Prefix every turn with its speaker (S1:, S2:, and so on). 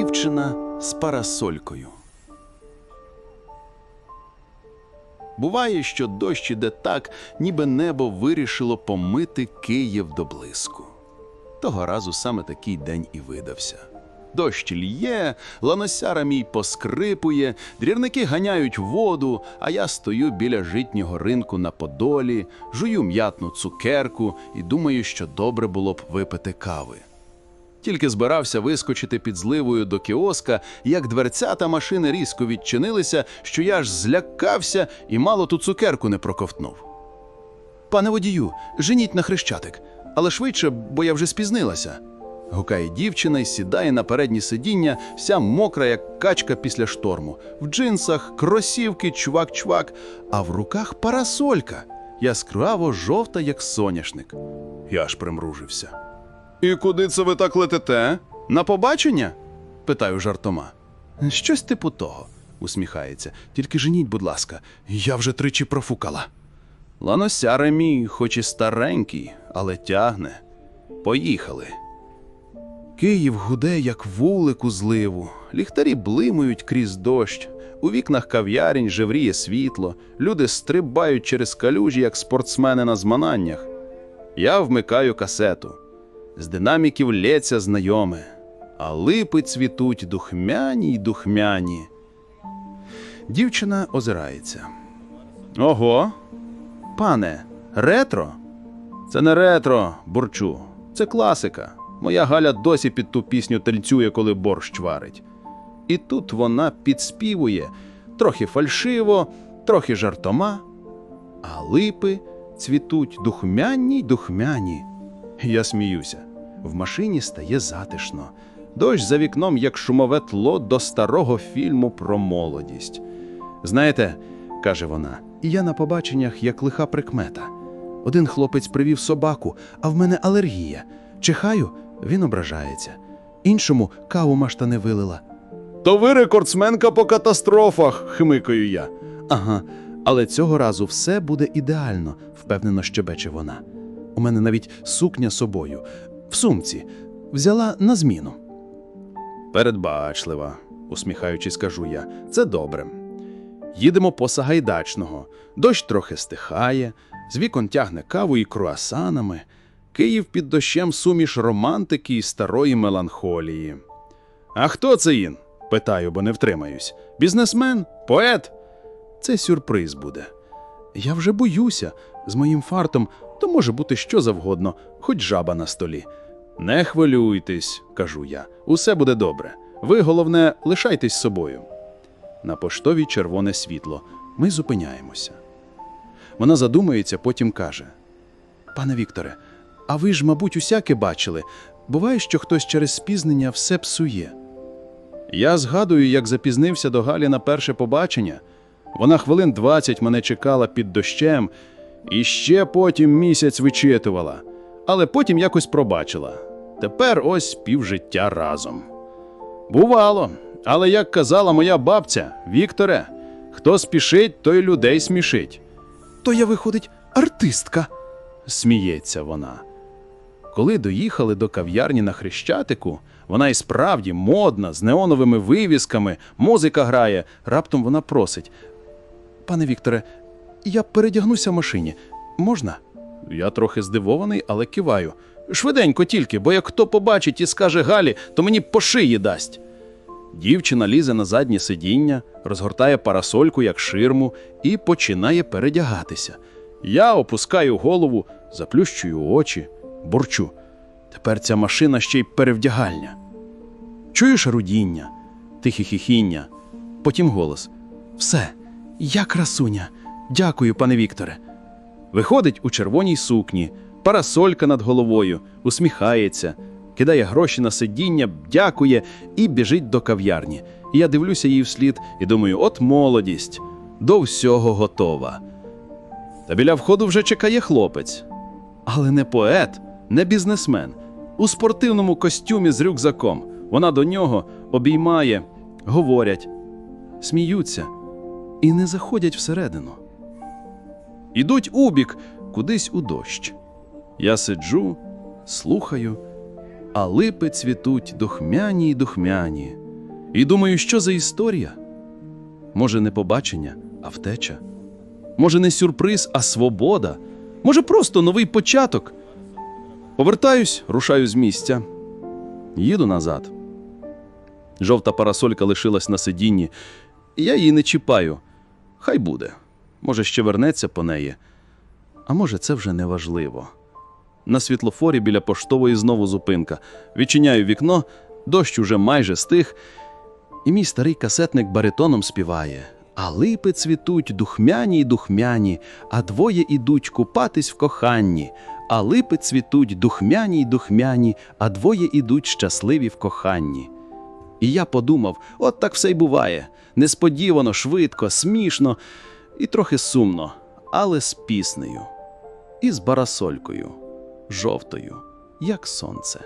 S1: Дівчина з парасолькою. Буває, що дощ іде так, ніби небо вирішило помити Київ до блиску. Того разу саме такий день і видався. Дощ лє, ланосяра мій поскрипує, дрірники ганяють воду, а я стою біля житнього ринку на Подолі, жую м'ятну цукерку і думаю, що добре було б випити кави. Тільки збирався вискочити під зливою до кіоска, як дверцята машини різко відчинилися, що я аж злякався і мало ту цукерку не проковтнув. Пане водію, женіть на хрещатик, але швидше, бо я вже спізнилася. Гукає дівчина і сідає на переднє сидіння, вся мокра, як качка після шторму. В джинсах, кросівки, чувак-чувак, а в руках парасолька, яскраво жовта, як соняшник. Я аж примружився. І куди це ви так летите? На побачення? питаю жартома. Щось типу того, усміхається. Тільки женіть, будь ласка, я вже тричі профукала. Ланосяре мій, хоч і старенький, але тягне. Поїхали. Київ гуде, як вулик у зливу, ліхтарі блимають крізь дощ, у вікнах кав'ярінь жевріє світло, люди стрибають через калюжі, як спортсмени на змаганнях. Я вмикаю касету. З динаміків лється знайоме, а липи цвітуть духмяні й духмяні. Дівчина озирається. Ого, пане, ретро? Це не ретро, бурчу. Це класика. Моя Галя досі під ту пісню танцює, коли борщ варить. І тут вона підспівує трохи фальшиво, трохи жартома, а липи цвітуть духмяні й духмяні. Я сміюся. В машині стає затишно. Дощ за вікном, як шумове тло до старого фільму про молодість. Знаєте, каже вона, і я на побаченнях як лиха прикмета. Один хлопець привів собаку, а в мене алергія. Чихаю, він ображається. Іншому каву машта не вилила. То ви рекордсменка по катастрофах, хмикаю я. Ага, але цього разу все буде ідеально, впевнено щебече вона. У мене навіть сукня собою, в сумці, взяла на зміну. Передбачлива, усміхаючись, кажу я, це добре. Їдемо по Сагайдачного. Дощ трохи стихає, з вікон тягне каву і круасанами. Київ під дощем суміш романтики і старої меланхолії. А хто це він? питаю, бо не втримаюсь. Бізнесмен? Поет? Це сюрприз буде. Я вже боюся. З моїм фартом то може бути що завгодно, хоч жаба на столі. Не хвилюйтесь, кажу я, усе буде добре. Ви, головне, лишайтесь собою. На поштові червоне світло. Ми зупиняємося. Вона задумується, потім каже: Пане Вікторе, а ви ж, мабуть, усяке бачили. Буває, що хтось через спізнення все псує. Я згадую, як запізнився до Галі на перше побачення. Вона хвилин двадцять мене чекала під дощем і ще потім місяць вичитувала, але потім якось пробачила. Тепер ось півжиття разом. Бувало, але як казала моя бабця, Вікторе, хто спішить, той людей смішить. То я, виходить, артистка, сміється вона. Коли доїхали до кав'ярні на Хрещатику, вона і справді модна, з неоновими вивісками, музика грає. Раптом вона просить: Пане Вікторе, я передягнуся в машині. Можна? Я трохи здивований, але киваю. Швиденько тільки, бо як хто побачить і скаже Галі, то мені по шиї дасть. Дівчина лізе на заднє сидіння, розгортає парасольку як ширму і починає передягатися. Я опускаю голову, заплющую очі, бурчу. Тепер ця машина ще й перевдягальня. Чуєш рудіння, тихе хіхіння, потім голос. Все, я красуня. Дякую, пане Вікторе. Виходить у червоній сукні, парасолька над головою, усміхається, кидає гроші на сидіння, дякує і біжить до кав'ярні. Я дивлюся їй вслід і думаю: от молодість, до всього готова. Та біля входу вже чекає хлопець. Але не поет, не бізнесмен. У спортивному костюмі з рюкзаком. Вона до нього обіймає, говорять, сміються і не заходять всередину. Ідуть убік, кудись у дощ. Я сиджу, слухаю, а липи цвітуть духмяні й духмяні. І думаю, що за історія? Може, не побачення, а втеча? Може, не сюрприз, а свобода? Може, просто новий початок? Повертаюсь, рушаю з місця. Їду назад. Жовта парасолька лишилась на сидінні, я її не чіпаю. Хай буде. Може, ще вернеться по неї. А може, це вже не важливо. На світлофорі біля поштової знову зупинка. Відчиняю вікно, дощ уже майже стих, і мій старий касетник баритоном співає. А липи цвітуть духмяні й духмяні, а двоє ідуть купатись в коханні. А липи цвітуть духмяні й духмяні, а двоє ідуть щасливі в коханні. І я подумав: от так все й буває. Несподівано, швидко, смішно і трохи сумно, але з піснею. І з барасолькою, жовтою, як сонце.